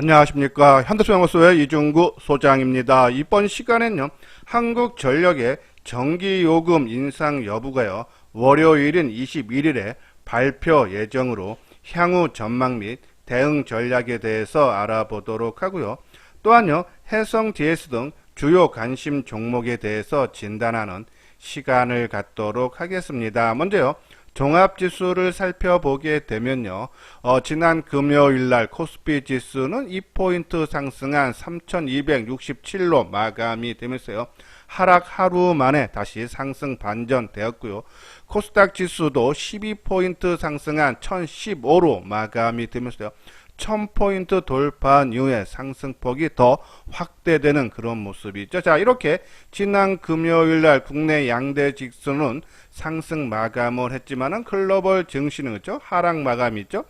안녕하십니까. 현대소양호소의 이중구 소장입니다. 이번 시간엔요, 한국전력의 전기요금 인상 여부가요, 월요일인 21일에 발표 예정으로 향후 전망 및 대응 전략에 대해서 알아보도록 하고요. 또한요, 해성 DS 등 주요 관심 종목에 대해서 진단하는 시간을 갖도록 하겠습니다. 먼저요, 종합지수를 살펴보게 되면요, 어, 지난 금요일 날 코스피 지수는 2포인트 상승한 3267로 마감이 되면서요, 하락 하루 만에 다시 상승 반전되었고요. 코스닥 지수도 12포인트 상승한 1015로 마감이 되면서요. 1000포인트 돌파한 이후에 상승폭이 더 확대되는 그런 모습이죠. 자, 이렇게 지난 금요일 날 국내 양대 지수는 상승 마감을 했지만은 글로벌 증시는 그죠? 하락 마감이죠.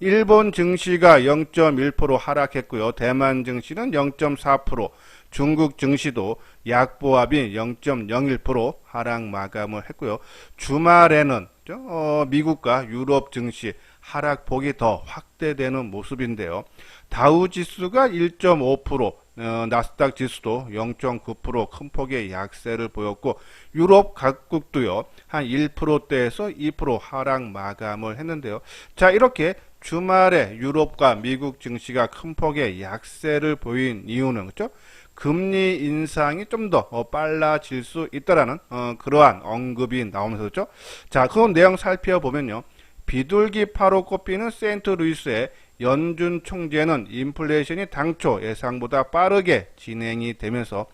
일본 증시가 0.1% 하락했고요. 대만 증시는 0.4%, 중국 증시도 약보합이 0.01% 하락 마감을 했고요. 주말에는 어, 미국과 유럽 증시 하락폭이 더 확대되는 모습인데요. 다우 지수가 1.5%, 어, 나스닥 지수도 0.9%큰 폭의 약세를 보였고 유럽 각국도요 한 1%대에서 2% 하락 마감을 했는데요. 자 이렇게 주말에 유럽과 미국 증시가 큰 폭의 약세를 보인 이유는 그죠? 금리 인상이 좀 더 빨라질 수 있다라는 어, 그러한 언급이 나오면서 그죠? 자, 그 내용 살펴보면요. 비둘기파로 꼽히는 세인트루이스의 연준 총재는 인플레이션이 당초 예상보다 빠르게 진행이 되면서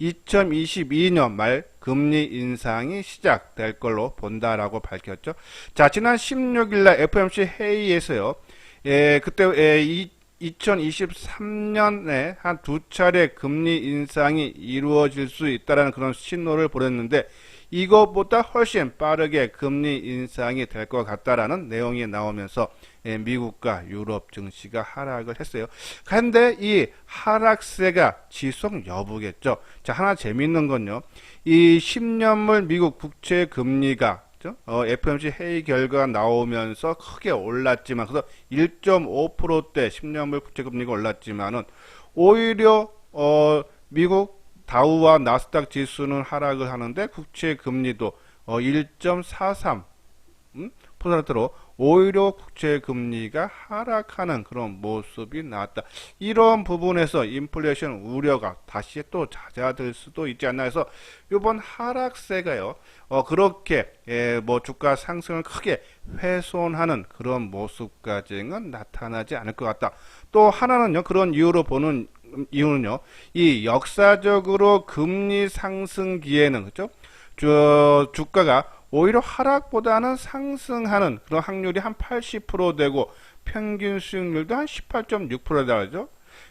2022년 말 금리 인상이 시작될 걸로 본다라고 밝혔죠. 자, 지난 16일 날 FOMC 회의에서요. 예, 그때 예, 이 2023년에 한 두 차례 금리 인상이 이루어질 수 있다는 그런 신호를 보냈는데 이것보다 훨씬 빠르게 금리 인상이 될 것 같다라는 내용이 나오면서 예, 미국과 유럽 증시가 하락을 했어요. 그런데 이 하락세가 지속 여부겠죠. 자, 하나 재밌는 건요. 이 10년물 미국 국채 금리가 어, FOMC 회의 결과가 나오면서 크게 올랐지만 그래서 1.5%대 10년물 국채 금리가 올랐지만은 오히려 어, 미국 다우와 나스닥 지수는 하락을 하는데 국채 금리도 어, 1.43 음? 퍼센트로 오히려 국채 금리가 하락하는 그런 모습이 나왔다. 이런 부분에서 인플레이션 우려가 다시 또 잦아들 수도 있지 않나 해서 이번 하락세가요. 어 그렇게 예, 뭐 주가 상승을 크게 훼손하는 그런 모습까지는 나타나지 않을 것 같다. 또 하나는요. 그런 이유로 보는 이유는요. 이 역사적으로 금리 상승기에는 그죠? 저 주가가 오히려 하락보다는 상승하는 그런 확률이 한 80% 되고 평균 수익률도 한 18.6%에 달하죠.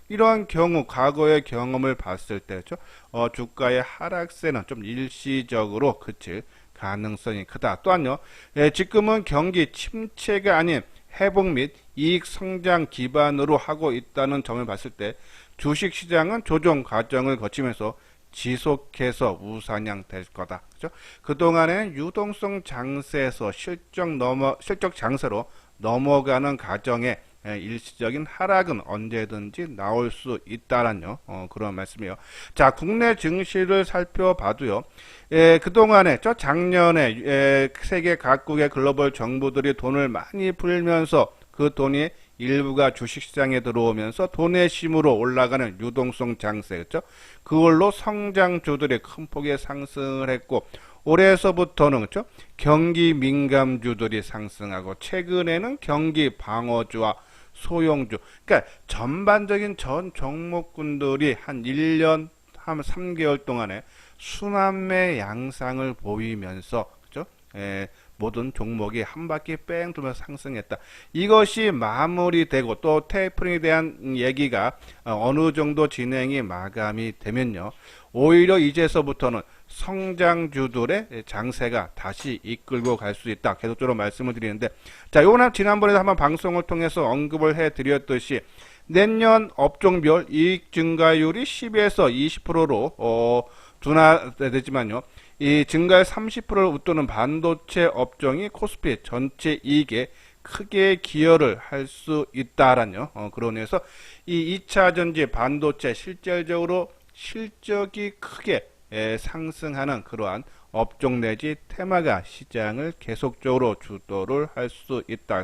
이러한 경우 과거의 경험을 봤을 때죠. 어, 주가의 하락세는 좀 일시적으로 그칠 가능성이 크다. 또한요. 예, 지금은 경기 침체가 아닌 회복 및 이익 성장 기반으로 하고 있다는 점을 봤을 때 주식 시장은 조정 과정을 거치면서 지속해서 우상향 될 거다. 그죠? 그동안에 유동성 장세에서 실적 넘어, 실적 장세로 넘어가는 과정에 예, 일시적인 하락은 언제든지 나올 수 있다라는 어, 그런 말씀이에요. 자, 국내 증시를 살펴봐도요. 예, 그동안에 저 작년에 예, 세계 각국의 글로벌 정부들이 돈을 많이 풀면서 그 돈이 일부가 주식시장에 들어오면서 돈의 힘으로 올라가는 유동성 장세, 였죠? 그걸로 성장주들이 큰 폭의 상승을 했고, 올해서부터는 그죠? 경기 민감주들이 상승하고 최근에는 경기 방어주와 소형주. 그러니까 전반적인 전 종목군들이 한 1년 한 3개월 동안에 순환매 양상을 보이면서 그죠? 에, 모든 종목이 한 바퀴 뺑 돌면서 상승했다. 이것이 마무리되고 또 테이프링에 대한 얘기가 어, 어느 정도 진행이 마감이 되면요. 오히려 이제서부터는 성장주들의 장세가 다시 이끌고 갈 수 있다. 계속적으로 말씀을 드리는데 자, 요거는 지난번에도 한번 방송을 통해서 언급을 해 드렸듯이 내년 업종별 이익 증가율이 10에서 20%로 어, 둔화되지만요. 이 증가율 30%를 웃도는 반도체 업종이 코스피 전체 이익의 크게 기여를 할 수 있다라는 어, 의미에서 이 2차 전지 반도체 실질적으로 실적이 크게 에, 상승하는 그러한 업종 내지 테마가 시장을 계속적으로 주도를 할 수 있다.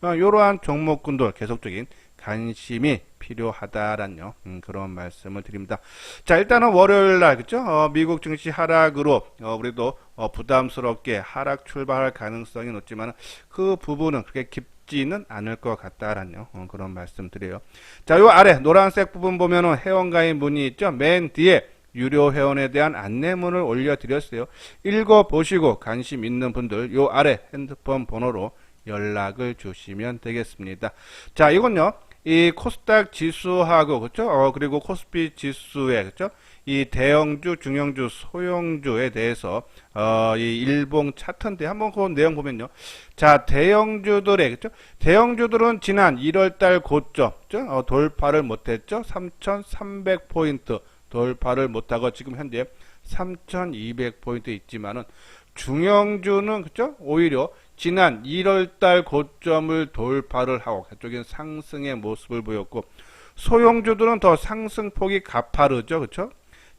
어, 이러한 종목군들 계속적인 관심이 필요하다라는 음, 그런 말씀을 드립니다. 자 일단은 월요일 날 그죠? 어, 미국 증시 하락으로 어, 우리도 어, 부담스럽게 하락 출발할 가능성이 높지만 그 부분은 그렇게 깊 지는 않을 것 같다라는 어, 그런 말씀드려요. 자 요 아래 노란색 부분 보면은 회원가입 문이 있죠. 맨 뒤에 유료 회원에 대한 안내문을 올려드렸어요. 읽어보시고 관심 있는 분들 요 아래 핸드폰 번호로 연락을 주시면 되겠습니다. 자, 이건요. 이 코스닥 지수하고 그렇죠? 어, 그리고 코스피 지수의 그렇죠? 이 대형주, 중형주, 소형주에 대해서 어, 이 일봉 차트인데 한번 그 내용 보면요. 자, 대형주들의 그렇죠? 대형주들은 지난 1월 달 고점 그렇죠? 어, 돌파를 못 했죠. 3,300 포인트 돌파를 못 하고 지금 현재 3,200 포인트 있지만은 중형주는 그죠? 오히려 지난 1월달 고점을 돌파를 하고 그쪽엔 상승의 모습을 보였고 소형주들은 더 상승폭이 가파르죠, 그렇죠?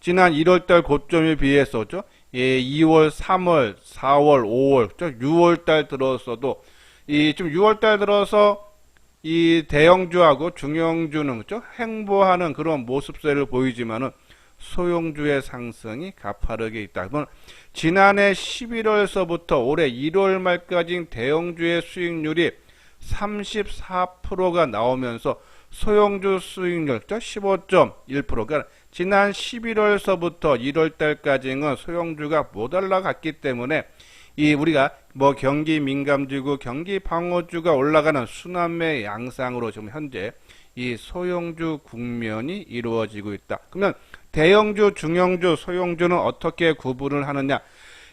지난 1월달 고점에 비해서 죠 예, 2월, 3월, 4월, 5월, 그죠? 6월달 들어서도 이 좀 6월달 들어서 이 대형주하고 중형주는 그죠? 행보하는 그런 모습세를 보이지만은 소형주의 상승이 가파르게 있다. 그건 지난해 11월서부터 올해 1월 말까지 대형주의 수익률이 34%가 나오면서 소형주 수익률 15.1%가 지난 11월서부터 1월 달까지는 소형주가 못 올라갔기 때문에 이 우리가 뭐 경기 민감지구, 경기 방어주가 올라가는 순환매 양상으로 지금 현재 이 소형주 국면이 이루어지고 있다. 그러면 대형주, 중형주, 소형주는 어떻게 구분을 하느냐?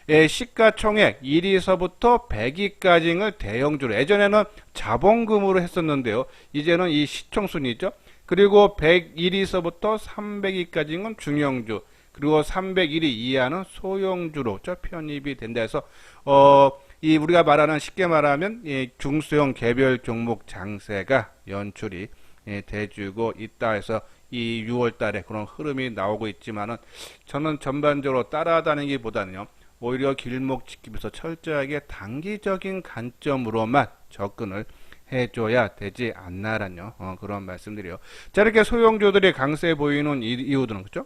예, 시가총액 1위서부터 100위까지를 대형주로 예전에는 자본금으로 했었는데요. 이제는 이 시총순위죠. 그리고 101위서부터 300위까지는 중형주 그리고 301위 이하는 소형주로 편입이 된다 해서 어, 이 우리가 말하는 쉽게 말하면 이 중소형 개별 종목 장세가 연출이 예, 돼주고 있다 해서 이 6월 달에 그런 흐름이 나오고 있지만은 저는 전반적으로 따라다니기보다는요. 오히려 길목 지키면서 철저하게 단기적인 관점으로만 접근을 해줘야 되지 않나라는 어, 그런 말씀드려요. 자 이렇게 소형주들이 강세 보이는 이유들은 그죠?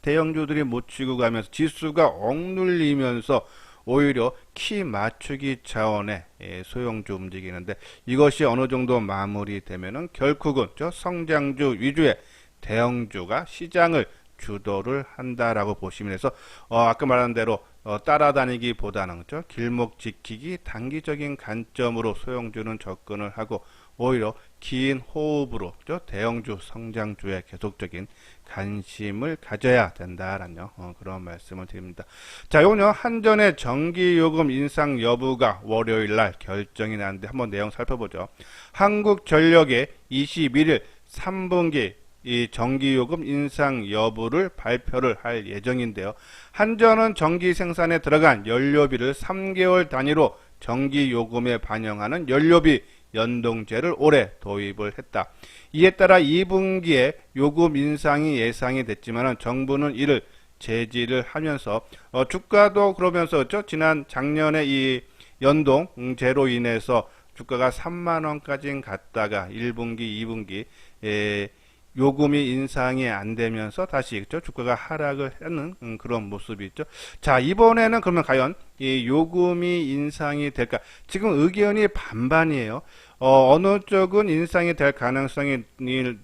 대형주들이 못 치고 가면서 지수가 억눌리면서 오히려 키 맞추기 차원의 예, 소형주 움직이는데 이것이 어느 정도 마무리되면은 결국은 저 성장주 위주의 대형주가 시장을 주도를 한다라고 보시면 해서 어, 아까 말한 대로 어, 따라다니기보다는 저 길목 지키기 단기적인 관점으로 소형주는 접근을 하고 오히려 긴 호흡으로 저 대형주 성장주에 계속적인 관심을 가져야 된다라는 어, 그런 말씀을 드립니다. 자, 요는요 한전의 전기요금 인상 여부가 월요일 날 결정이 나는데 한번 내용 살펴보죠. 한국전력의 21일 3분기 이 전기요금 인상 여부를 발표를 할 예정인데요. 한전은 전기 생산에 들어간 연료비를 3개월 단위로 전기요금에 반영하는 연료비 연동제를 올해 도입을 했다. 이에 따라 2분기에 요금 인상이 예상이 됐지만 정부는 이를 제지를 하면서 어, 주가도 그러면서 죠 지난 작년에 이 연동제로 인해서 주가가 3만 원까지 갔다가 1분기, 2분기 에, 요금이 인상이 안 되면서 다시 그죠 주가가 하락을 하는 음, 그런 모습이 있죠. 자 이번에는 그러면 과연 이 요금이 인상이 될까? 지금 의견이 반반이에요. 어, 어느 쪽은 인상이 될 가능성이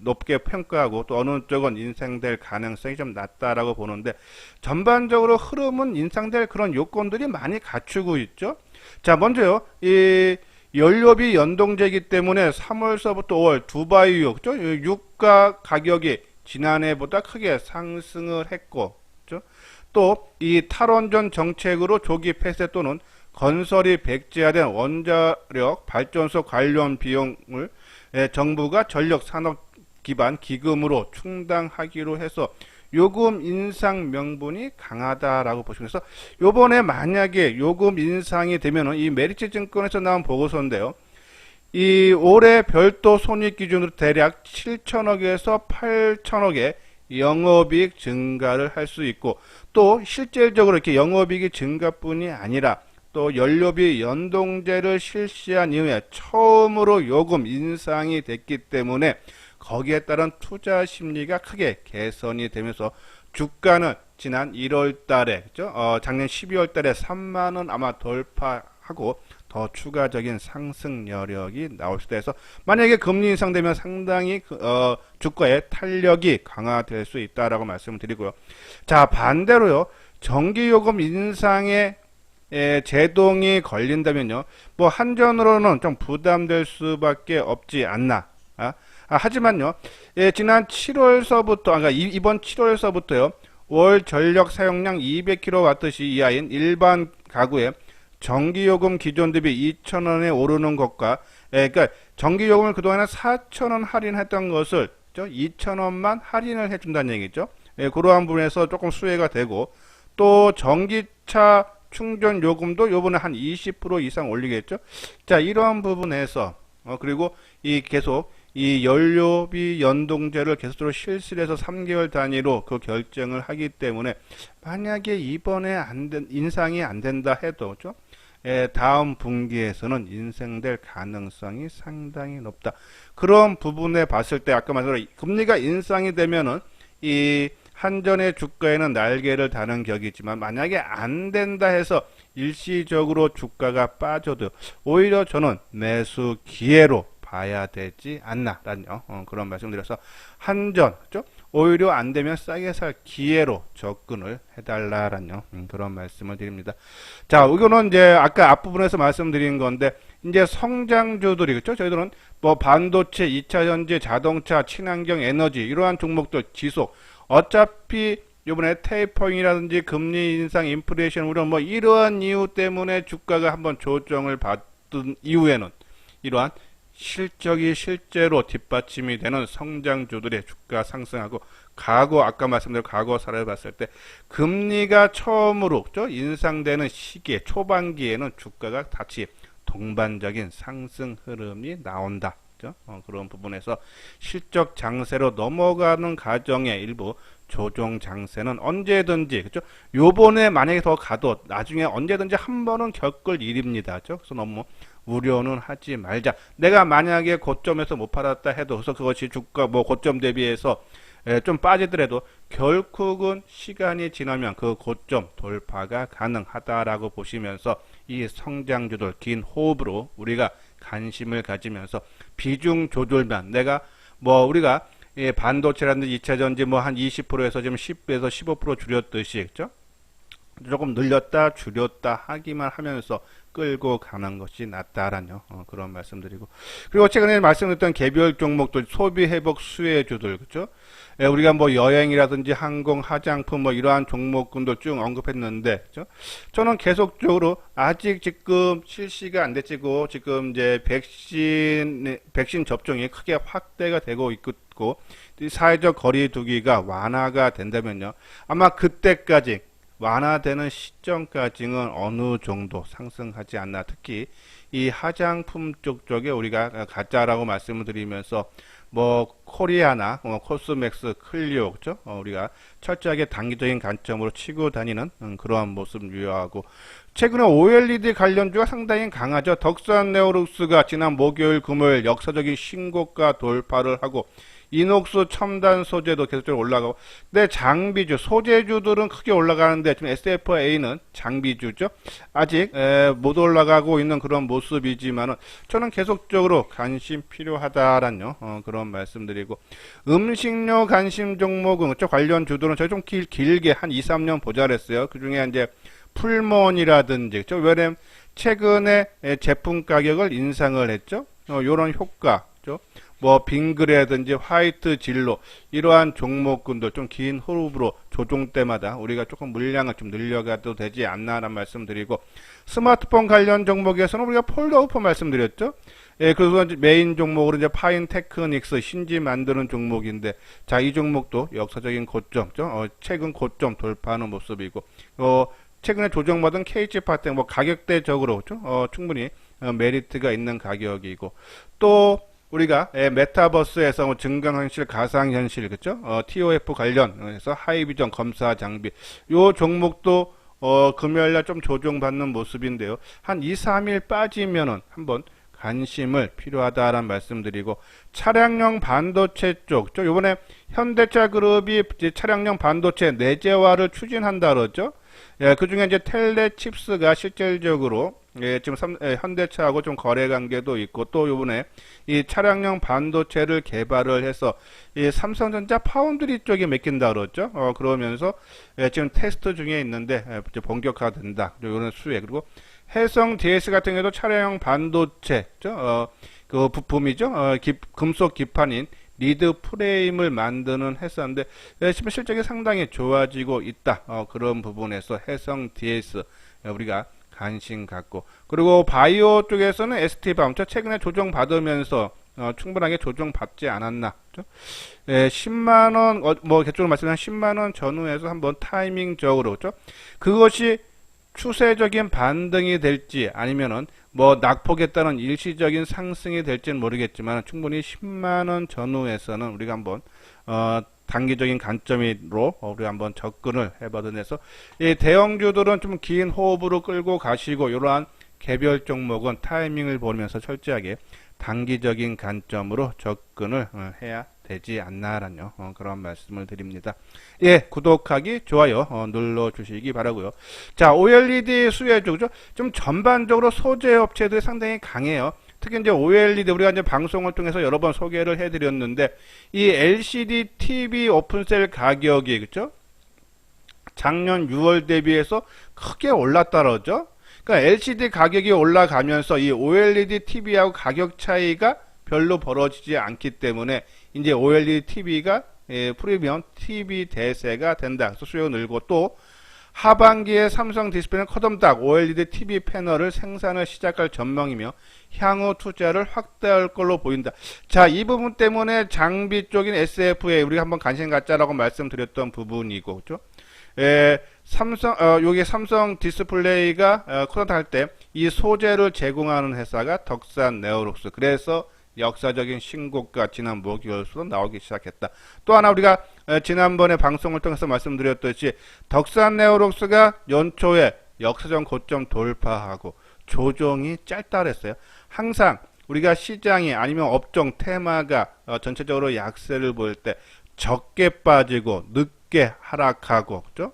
높게 평가하고 또 어느 쪽은 인상될 가능성이 좀 낮다라고 보는데 전반적으로 흐름은 인상될 그런 요건들이 많이 갖추고 있죠. 자 먼저요 이 연료비 연동제이기 때문에 3월서부터 5월 두바이유 그죠? 유가 가격이 지난해보다 크게 상승을 했고 그죠? 또이 탈원전 정책으로 조기 폐쇄 또는 건설이 백지화된 원자력 발전소 관련 비용을 정부가 전력 산업 기반 기금으로 충당하기로 해서 요금 인상 명분이 강하다라고 보시면서 요번에 만약에 요금 인상이 되면은 이 메리츠 증권에서 나온 보고서인데요. 이 올해 별도 손익 기준으로 대략 7천억에서 8천억의 영업이익 증가를 할 수 있고 또 실질적으로 이렇게 영업이익이 증가뿐이 아니라 또 연료비 연동제를 실시한 이후에 처음으로 요금 인상이 됐기 때문에 거기에 따른 투자 심리가 크게 개선이 되면서 주가는 지난 1월 달에 그죠? 어, 작년 12월 달에 3만 원 아마 돌파하고 더 추가적인 상승 여력이 나올 수도 해서 만약에 금리 인상되면 상당히 그, 어, 주가의 탄력이 강화될 수 있다라고 말씀을 드리고요. 자 반대로요 전기요금 인상에 에, 제동이 걸린다면요 뭐 한전으로는 좀 부담될 수밖에 없지 않나 아, 아, 하지만요 예, 지난 7월서부터 그러니까 이, 이번 7월서부터요 월 전력 사용량 200kW 이하인 일반 가구에 전기요금 기존 대비 2,000원에 오르는 것과 예, 그러니까 전기요금을 그동안에 4,000원 할인했던 것을 2,000원만 할인을 해준다는 얘기죠. 예, 그러한 부분에서 조금 수혜가 되고 또 전기차 충전 요금도 요번에 한 20% 이상 올리겠죠. 자, 이러한 부분에서 어, 그리고 이 계속 이 연료비 연동제를 계속적으로 실시해서 3개월 단위로 그 결정을 하기 때문에 만약에 이번에 안 된, 인상이 안 된다 해도 죠 예, 다음 분기에서는 인생될 가능성이 상당히 높다. 그런 부분에 봤을 때 아까 말씀드린 금리가 인상이 되면은 이 한전의 주가에는 날개를 다는 격이지만 만약에 안 된다 해서 일시적으로 주가가 빠져도 오히려 저는 매수 기회로 봐야 되지 않나라는 어, 그런 말씀드려서 한전 그죠? 오히려 안 되면 싸게 살 기회로 접근을 해달라라는 음, 그런 말씀을 드립니다. 자, 이거는 이제 아까 앞부분에서 말씀드린 건데 이제 성장주들이 그죠? 저희들은 뭐 반도체, 2차 전지, 자동차, 친환경 에너지 이러한 종목들 지속 어차피 이번에 테이퍼잉이라든지 금리 인상, 인플레이션 우려 뭐 이러한 이유 때문에 주가가 한번 조정을 받은 이후에는 이러한 실적이 실제로 뒷받침이 되는 성장주들의 주가 상승하고 과거 아까 말씀드린 과거 사례를 봤을 때 금리가 처음으로 인상되는 시기에 초반기에는 주가가 다시 동반적인 상승 흐름이 나온다. 어, 그런 부분에서 실적 장세로 넘어가는 과정의 일부 조정 장세는 언제든지 그죠? 요번에 만약에 더 가도 나중에 언제든지 한 번은 겪을 일입니다. 그래서 너무 우려는 하지 말자. 내가 만약에 고점에서 못 팔았다 해도 그래서 그것이 주가 뭐 고점 대비해서 좀 빠지더라도 결국은 시간이 지나면 그 고점 돌파가 가능하다라고 보시면서 이 성장주들 긴 호흡으로 우리가 관심을 가지면서 비중 조절만 내가 뭐 우리가 예, 반도체라든지 2차 전지 뭐 한 20%에서 지금 10에서 15% 줄였듯이 그죠? 조금 늘렸다 줄였다 하기만 하면서 끌고 가는 것이 낫다라는 어, 그런 말씀드리고 그리고 최근에 말씀드렸던 개별 종목들 소비 회복 수혜주들 그죠? 예, 우리가 뭐 여행이라든지 항공 화장품 뭐 이러한 종목군들 쭉 언급했는데 그죠? 저는 계속적으로 아직 지금 실시가 안 됐지고 지금 이제 백신 백신 접종이 크게 확대가 되고 있고 사회적 거리두기가 완화가 된다면요 아마 그때까지 완화되는 시점까지는 어느 정도 상승하지 않나. 특히 이 화장품 쪽 쪽에 우리가 가짜라고 말씀을 드리면서 뭐 코리아나 뭐 코스맥스 클리오 그죠? 어, 우리가 철저하게 단기적인 관점으로 치고 다니는 음, 그러한 모습 유효하고. 최근에 OLED 관련주가 상당히 강하죠. 덕산 네오룩스가 지난 목요일 금요일 역사적인 신고가 돌파를 하고 이녹스 첨단 소재도 계속적으로 올라가고 근데 장비주 소재주들은 크게 올라가는데 지금 SFA는 장비주죠. 아직 에, 못 올라가고 있는 그런 모습이지만은 저는 계속적으로 관심 필요하다라는 어, 그런 말씀드리고 음식료 관심 종목은 저 관련 주들은 저희 좀 길, 길게 한 2, 3년 보자랬어요. 그 중에 이제 풀몬이라든지 저 왜냐면 최근에 제품 가격을 인상을 했죠. 어, 요런 효과 뭐 빙그레든지 화이트 진로 이러한 종목군도 좀긴 호흡으로 조종 때마다 우리가 조금 물량을 좀 늘려가도 되지 않나라는 말씀드리고 스마트폰 관련 종목에서는 우리가 폴더오프 말씀드렸죠. 예, 그래서 메인 종목으로 이제 파인 테크닉스 신지 만드는 종목인데 자 이 종목도 역사적인 고점, 어, 최근 고점 돌파하는 모습이고 어, 최근에 조정받은 KG 파텍 뭐 가격대적으로 어, 충분히 어, 메리트가 있는 가격이고 또 우리가 예, 메타버스에서 뭐 증강현실, 가상현실 그죠? 어, TOF 관련해서 하이비전 검사 장비 요 종목도 어, 금요일날 좀 조정받는 모습인데요. 한 2, 3일 빠지면은 한번 관심을 필요하다라는 말씀드리고 차량용 반도체 쪽, 저 요번에 현대차 그룹이 이제 차량용 반도체 내재화를 추진한다 그러죠. 예, 그 중에 이제 텔레 칩스가 실질적으로 예, 지금 삼, 예, 현대차하고 좀 거래 관계도 있고 또 요번에 이 차량용 반도체를 개발을 해서 이 삼성전자 파운드리 쪽에 맡긴다 그러죠. 어, 그러면서 예, 지금 테스트 중에 있는데 예, 본격화된다. 요런 수혜 그리고 해성 DS 같은 경우도 차량용 반도체 어, 그 부품이죠. 어, 기, 금속 기판인 리드 프레임을 만드는 회사인데 예, 실적이 상당히 좋아지고 있다. 어, 그런 부분에서 해성 DS 우리가 관심 갖고 그리고 바이오 쪽에서는 ST바운처 최근에 조정 받으면서 어, 충분하게 조정 받지 않았나? 예, 10만 원, 어, 뭐 개적으로 말씀한 10만 원 전후에서 한번 타이밍적으로 그렇죠? 그것이 추세적인 반등이 될지 아니면은 뭐 낙폭에 따른 일시적인 상승이 될지는 모르겠지만 충분히 10만 원 전후에서는 우리가 한번 어, 단기적인 관점으로 우리 한번 접근을 해봐도 돼서 이 대형주들은 좀 긴 호흡으로 끌고 가시고 이러한 개별 종목은 타이밍을 보면서 철저하게 단기적인 관점으로 접근을 어, 해야 되지 않나라는 어, 그런 말씀을 드립니다. 예, 구독하기, 좋아요 어, 눌러 주시기 바라고요. 자, OLED 수혜주죠. 좀 전반적으로 소재 업체들이 상당히 강해요. 특히 이제 OLED 우리가 이제 방송을 통해서 여러 번 소개를 해드렸는데 이 LCD TV 오픈셀 가격이 그죠? 작년 6월 대비해서 크게 올랐다 그러죠. 그러니까 LCD 가격이 올라가면서 이 OLED TV하고 가격 차이가 별로 벌어지지 않기 때문에 이제 OLED TV가 예, 프리미엄 TV 대세가 된다. 수요가 늘고 또 하반기에 삼성 디스플레이는 커덤닥 OLED TV 패널을 생산을 시작할 전망이며 향후 투자를 확대할 걸로 보인다. 자, 이 부분 때문에 장비 쪽인 SF에 우리가 한번 관심 갖자라고 말씀드렸던 부분이고, 그죠? 에, 삼성, 어, 요게 삼성 디스플레이가 어, 커덤닥 할때 이 소재를 제공하는 회사가 덕산 네오룩스. 그래서 역사적인 신고가 지난 목요일수로 나오기 시작했다. 또 하나 우리가 지난번에 방송을 통해서 말씀드렸듯이 덕산 네오록스가 연초에 역사적 고점 돌파하고 조정이 짧다 그랬어요. 항상 우리가 시장이 아니면 업종 테마가 어, 전체적으로 약세를 보일 때 적게 빠지고 늦게 하락하고 그죠?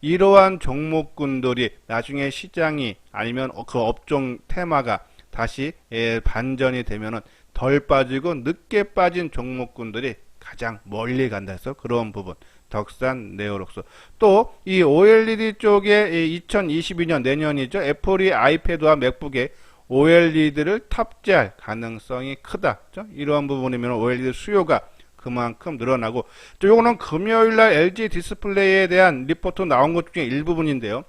이러한 종목군들이 나중에 시장이 아니면 그 업종 테마가 다시 예, 반전이 되면은 덜 빠지고 늦게 빠진 종목군들이 가장 멀리 간다 해서 그런 부분 덕산 네오록스 또 이 OLED 쪽에 2022년 내년이죠. 애플이 아이패드와 맥북에 OLED를 탑재할 가능성이 크다. 그렇죠? 이러한 부분이면 OLED 수요가 그만큼 늘어나고 또 요거는 금요일날 LG 디스플레이에 대한 리포트 나온 것 중에 일부분인데요.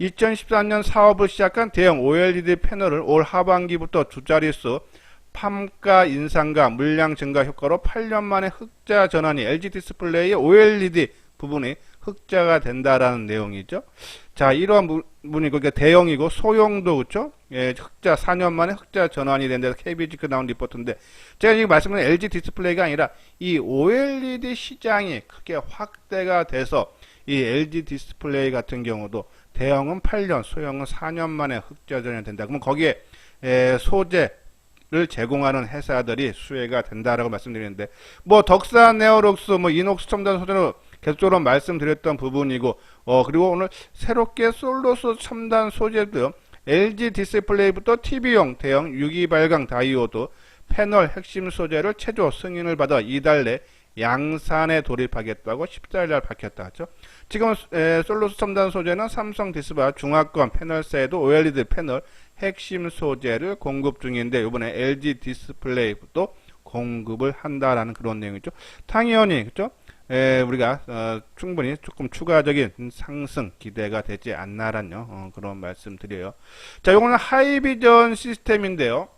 2014년 사업을 시작한 대형 OLED 패널을 올 하반기부터 두 자릿수 팜가 인상과 물량 증가 효과로 8년 만에 흑자 전환이 LG 디스플레이의 OLED 부분이 흑자가 된다라는 내용이죠. 자, 이러한 부분이 그게 대형이고 소형도 그렇죠? 예, 흑자 4년 만에 흑자 전환이 된다. KBG 그 나온 리포트인데 제가 지금 말씀드린 LG 디스플레이가 아니라 이 OLED 시장이 크게 확대가 돼서 이 LG 디스플레이 같은 경우도 대형은 8년, 소형은 4년 만에 흑자 전환이 된다. 그러면 거기에 예, 소재 를 제공하는 회사들이 수혜가 된다라고 말씀드리는데 뭐 덕산 네오록스 뭐 이녹스 첨단 소재로 계속적으로 말씀드렸던 부분이고 어 그리고 오늘 새롭게 솔로스 첨단 소재도 LG 디스플레이부터 TV용 대형 유기 발광 다이오드 패널 핵심 소재를 최저 승인을 받아 이달 내 양산에 돌입하겠다고 14일 날 밝혔다 하죠. 지금 에, 솔로스 첨단 소재는 삼성 디스바 중화권 패널사에도 OLED 패널 핵심 소재를 공급 중인데 이번에 LG 디스플레이도 공급을 한다라는 그런 내용이죠. 당연히 그죠? 에, 우리가 어, 충분히 조금 추가적인 상승 기대가 되지 않나라는 어, 그런 말씀 드려요. 자, 이거는 하이비전 시스템인데요.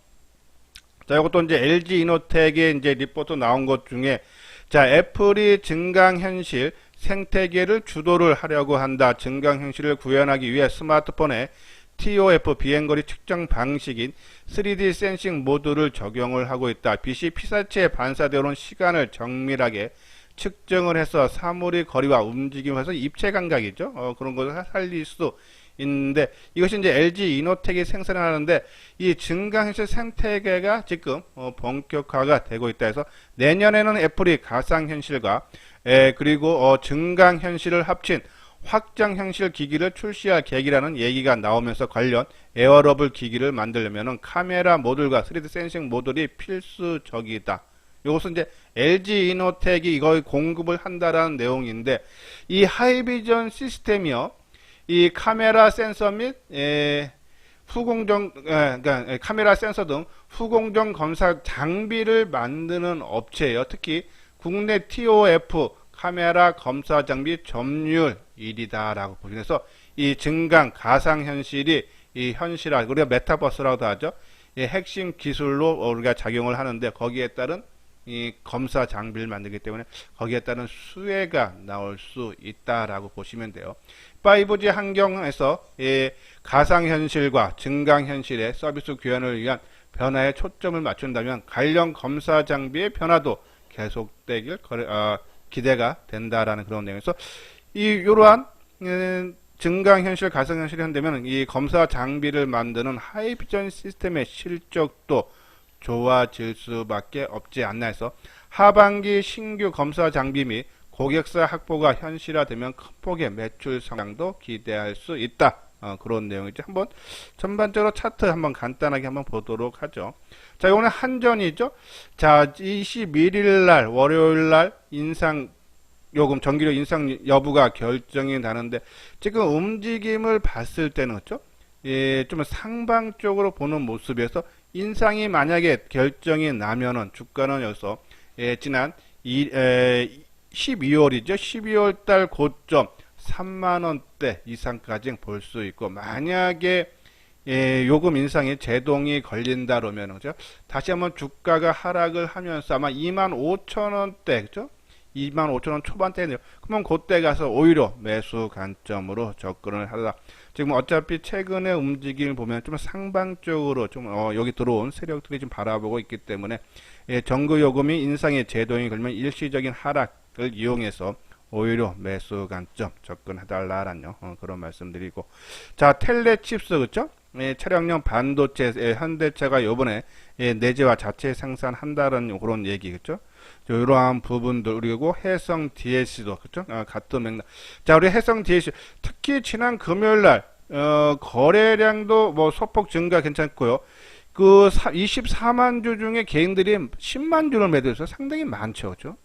자, 이것도 이제 LG 이노텍의 이제 리포트 나온 것 중에 자, 애플이 증강 현실 생태계를 주도를 하려고 한다. 증강현실을 구현하기 위해 스마트폰에 TOF 비행거리 측정 방식인 3D 센싱 모드를 적용을 하고 있다. 빛이 피사체에 반사되어오는 시간을 정밀하게 측정을 해서 사물의 거리와 움직임을 해서 입체 감각이죠. 어, 그런 것을 살릴 수 있는데 이것이 이제 LG 이노텍이 생산을 하는데 이 증강현실 생태계가 지금 어, 본격화가 되고 있다 해서 내년에는 애플이 가상현실과 에, 그리고 어, 증강현실을 합친 확장현실 기기를 출시할 계획이라는 얘기가 나오면서 관련 에어러블 기기를 만들려면 카메라 모듈과 3D 센싱 모듈이 필수적이다. 이것은 이제 LG 이노텍이 이걸 공급을 한다라는 내용인데 이 하이비전 시스템이요. 이 카메라 센서 및 에, 후공정 에, 그러니까 에, 카메라 센서 등 후공정 검사 장비를 만드는 업체예요. 특히 국내 TOF 카메라 검사 장비 점유율 1위다라고 보시면서 이 증강 가상 현실이 이 현실화 우리가 메타버스라고도 하죠. 이 핵심 기술로 우리가 작용을 하는데 거기에 따른 이 검사 장비를 만들기 때문에 거기에 따른 수혜가 나올 수 있다라고 보시면 돼요. 5G 환경에서 이 가상현실과 증강현실의 서비스 교환을 위한 변화에 초점을 맞춘다면 관련 검사 장비의 변화도 계속되길 거래- 어, 기대가 된다라는 그런 내용에서 이 이러한 음, 증강현실, 가상현실이 한다면 이 검사 장비를 만드는 하이비전 시스템의 실적도 좋아질 수밖에 없지 않나 해서 하반기 신규 검사 장비 및 고객사 확보가 현실화되면 큰 폭의 매출 성장도 기대할 수 있다. 어, 그런 내용이죠. 한번 전반적으로 차트 한번 간단하게 한번 보도록 하죠. 자, 오늘 한전이죠. 자, 21일 날 월요일 날 인상 요금 전기료 인상 여부가 결정이 나는데 지금 움직임을 봤을 때는 그렇죠? 예, 좀 상방 쪽으로 보는 모습에서 인상이 만약에 결정이 나면은 주가는 여기서 예, 지난 이, 에, 12월이죠. 12월 달 고점 3만 원대 이상까지 볼 수 있고 만약에 예, 요금 인상에 제동이 걸린다 그러면 그죠? 다시 한번 주가가 하락을 하면서 아마 2만 5천 원대 그죠? 2만 5천 원 초반대네요. 그러면 그때 가서 오히려 매수 관점으로 접근을 하다. 지금 어차피 최근의 움직임을 보면 좀 상방적으로 좀 어, 여기 들어온 세력들이 좀 바라보고 있기 때문에 예, 정부 요금이 인상에 제동이 걸면 일시적인 하락 을 이용해서 오히려 매수 관점 접근해달라라는 어, 그런 말씀드리고 자 텔레칩스 그죠? 예, 차량용 반도체 예, 현대차가 요번에 예, 내재화 자체 생산한다는 그런 얘기 그죠? 이러한 부분들 그리고 해성 DLC도 그죠? 아, 같은 맥락. 자 우리 해성 DLC 특히 지난 금요일 날 어, 거래량도 뭐 소폭 증가 괜찮고요. 그 24만 주 중에 개인들이 10만 주를 매도해서 상당히 많죠, 그죠?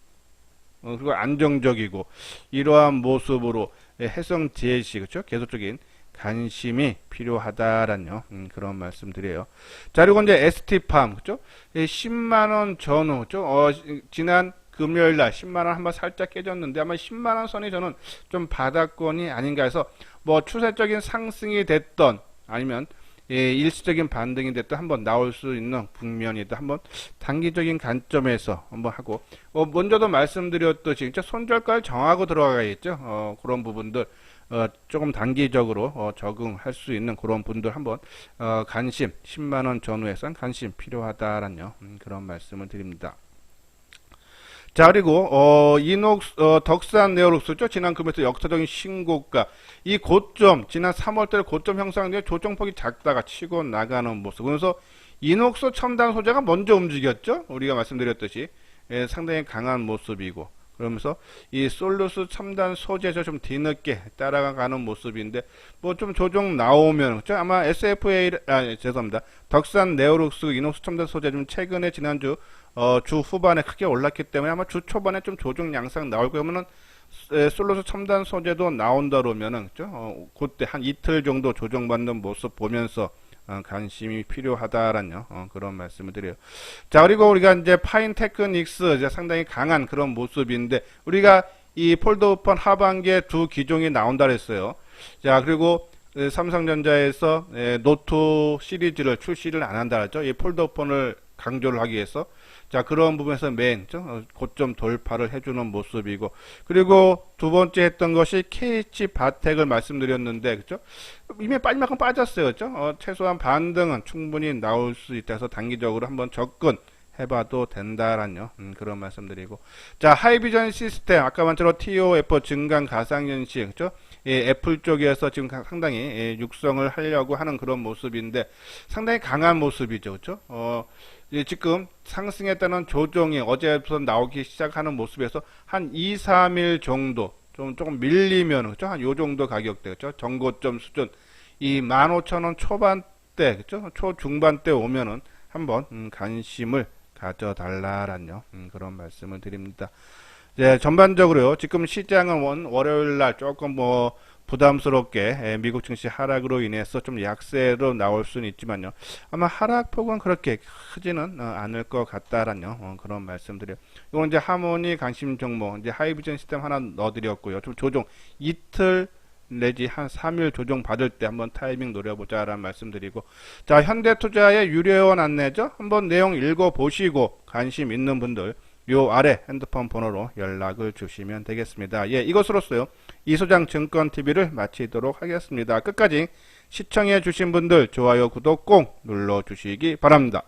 어, 그리고 안정적이고 이러한 모습으로 예, 해성 DLC 그죠? 계속적인 관심이 필요하다라는 음, 그런 말씀드려요. 자 그리고 이제 ST팜 그죠? 예, 10만 원 전후 그죠? 어, 지난 금요일 날 10만 원 한번 살짝 깨졌는데 아마 10만 원 선이 저는 좀 바닥권이 아닌가 해서 뭐 추세적인 상승이 됐던 아니면 예, 일시적인 됐던 한번 나올 수 있는 국면이다. 한번 단기적인 관점에서 한번 하고 어, 먼저도 말씀드렸듯이 진짜 손절가를 정하고 들어가야겠죠. 어, 그런 부분들 어, 조금 단기적으로 어, 적응할 수 있는 그런 분들 한번 어, 관심 10만 원 전후에선 관심 필요하다라는 음, 그런 말씀을 드립니다. 자 그리고 어, 이녹스 어, 덕산 네오룩스죠? 지난 금에서 역사적인 신고가. 이 고점 지난 3월달 고점 형성된 조정폭이 작다가 치고 나가는 모습. 그래서 이녹스 첨단 소재가 먼저 움직였죠? 우리가 말씀드렸듯이. 예, 상당히 강한 모습이고. 그러면서 이 솔루스 첨단 소재에서 좀 뒤늦게 따라가는 모습인데 뭐 좀 조정 나오면 그죠? 아마 SFA 아 예, 죄송합니다. 덕산 네오룩스 이녹스 첨단 소재 좀 최근에 지난주 어, 주 후반에 크게 올랐기 때문에 아마 주 초반에 좀 조정 양상 나올 거면은 솔루스 첨단 소재도 나온다 그러면은 그죠? 어, 그때 한 이틀 정도 조정받는 모습 보면서 어, 관심이 필요하다라는 어, 그런 말씀을 드려요. 자 그리고 우리가 이제 파인 테크닉스 이제 상당히 강한 그런 모습인데 우리가 이 폴더폰 하반기에 두 기종이 나온다 그랬어요. 자 그리고 에, 삼성전자에서 에, 노트 시리즈를 출시를 안 한다 그랬죠. 이 폴더폰을 강조를 하기 위해서 자 그런 부분에서 맨 저, 어, 고점 돌파를 해주는 모습이고 그리고 두 번째 했던 것이 KH 바텍을 말씀드렸는데 그죠 이미 빠지만큼 빠졌어요 그죠 어, 최소한 반등은 충분히 나올 수 있다 해서 단기적으로 한번 접근 해봐도 된다라는 음, 그런 말씀드리고. 자 하이비전 시스템. 아까 말처럼 TOF 증강 가상현실 그죠 예, 애플 쪽에서 지금 가- 상당히 예, 육성을 하려고 하는 그런 모습인데 상당히 강한 모습이죠 그죠 어, 예, 지금 상승했다는 조정이 어제부터 나오기 시작하는 모습에서 한 2, 3일 정도 좀 조금 밀리면 그죠 한 요 정도 가격대 그죠 정고점 수준. 이 15,000원 초반대 그죠 초 중반대 오면은 한번 음, 관심을 가져달라라는 음, 그런 말씀을 드립니다. 네, 전반적으로요. 지금 시장은 원, 월요일 날 조금 뭐 부담스럽게 에, 미국 증시 하락으로 인해서 좀 약세로 나올 수는 있지만요. 아마 하락폭은 그렇게 크지는 어, 않을 것 같다라는 어, 그런 말씀드려요. 이건 이제 하모니 관심 종목 이제 하이비전 시스템 하나 넣어드렸고요. 좀 조정 이틀 내지 한 3일 조정 받을 때 한번 타이밍 노려보자 라는 말씀드리고 자 현대투자의 유료원 안내죠 한번 내용 읽어보시고 관심 있는 분들 요 아래 핸드폰 번호로 연락을 주시면 되겠습니다. 예 이것으로써요. 이소장 증권TV를 마치도록 하겠습니다. 끝까지 시청해 주신 분들 좋아요 구독 꼭 눌러 주시기 바랍니다